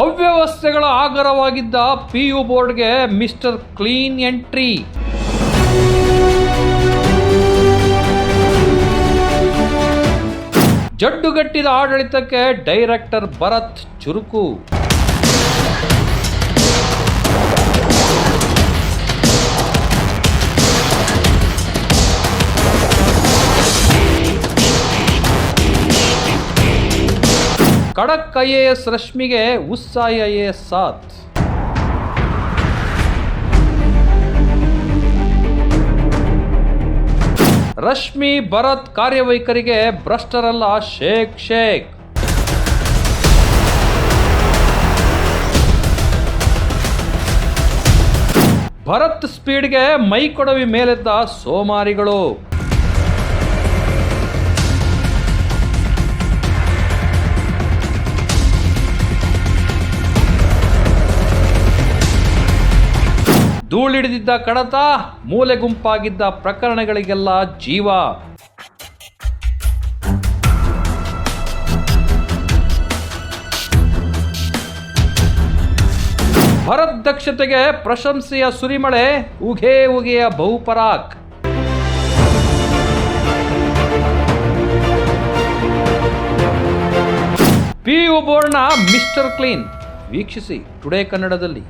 ಅವ್ಯವಸ್ಥೆಗಳ ಆಗರವಾಗಿದ್ದ P U ಬೋರ್ಡ್ಗೆ mister clean entry. ಜಡ್ಡುಗಟ್ಟಿದ ಆಡಳಿತಕ್ಕೆ ಡೈರೆಕ್ಟರ್ ಭರತ್ ಚುರುಕು. ಖಡಕ್ ಐ ಎ ಎಸ್ ರಶ್ಮಿಗೆ ಉತ್ಸಾಹಿ ಐ ಎ ಎಸ್ ಸಾತ್. ರಶ್ಮಿ ಭರತ್ ಕಾರ್ಯವೈಖರಿಗೆ ಭ್ರಷ್ಟರಲ್ಲ ಶೇಖ್ ಶೇಖ್ ಭರತ್ ಸ್ಪೀಡ್ಗೆ ಮೈ ಕೊಡವಿ ಮೇಲೆದ್ದ ಸೋಮಾರಿಗಳು. ಧೂಳಿಡಿದಿದ್ದ ಕಡತ, ಮೂಲೆ ಗುಂಪಾಗಿದ್ದ ಪ್ರಕರಣಗಳಿಗೆಲ್ಲ ಜೀವ. ಭರತ್ ದಕ್ಷತೆಗೆ ಪ್ರಶಂಸೆಯ ಸುರಿಮಳೆ ಉಗೆ ಉಗೆಯ ಬಹುಪರಾಕ್ ಪಿ ಯು ಬೋರ್ಡ್ನ ಮಿಸ್ಟರ್ ಕ್ಲೀನ್, ವೀಕ್ಷಿಸಿ ಟುಡೇ ಕನ್ನಡದಲ್ಲಿ.